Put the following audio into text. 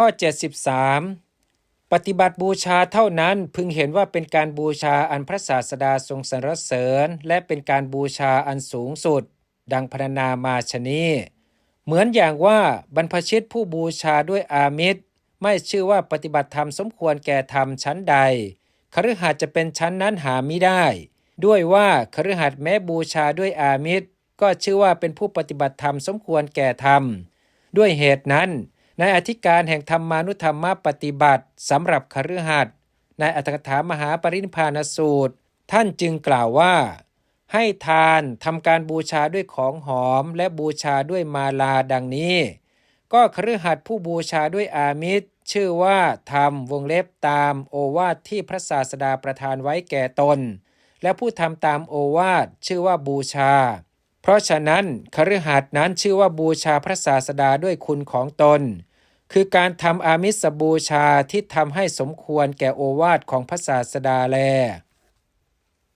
ข้อ 73 ปฏิบัติบูชาเท่านั้นพึงเห็นว่าเป็นการบูชาอันพระศาสดาทรงสรรเสริญ และเป็นการบูชาอันสูงสุด ดังพรรณนามาชนีเหมือนอย่างว่าบรรพชิตผู้บูชาด้วยอามิตร ไม่ชื่อว่าปฏิบัติธรรมสมควรแก่ธรรมชั้นใดคฤหัสถ์จะเป็นชั้นนั้นหาไม่ได้ ด้วยว่าคฤหัสถ์แม้บูชาด้วยอามิตร ก็ชื่อว่าเป็นผู้ปฏิบัติธรรมสมควรแก่ธรรม ด้วยเหตุนั้น ในอธิการแห่งธรรมานุธรรมปฏิบัติสำหรับคฤหัสถ์ในอัตถกถามหาปรินิพานสูตร ท่านจึงกล่าวว่า ให้ทานทำการบูชาด้วยของหอมและบูชาด้วยมาลาดังนี้ ก็คฤหัสถ์ผู้บูชาด้วยอามิตร ชื่อว่าธรรมวงเล็บตามโอวาทที่พระศาสดาประทานไว้แก่ตน และผู้ทำตามโอวาทชื่อว่าบูชา เพราะฉะนั้นคฤหัสถ์นั้นชื่อว่าบูชาพระศาสดาด้วยคุณของตน คือการทำอามิสบูชาที่ทำให้สมควรแก่โอวาทของพระศาสดาแล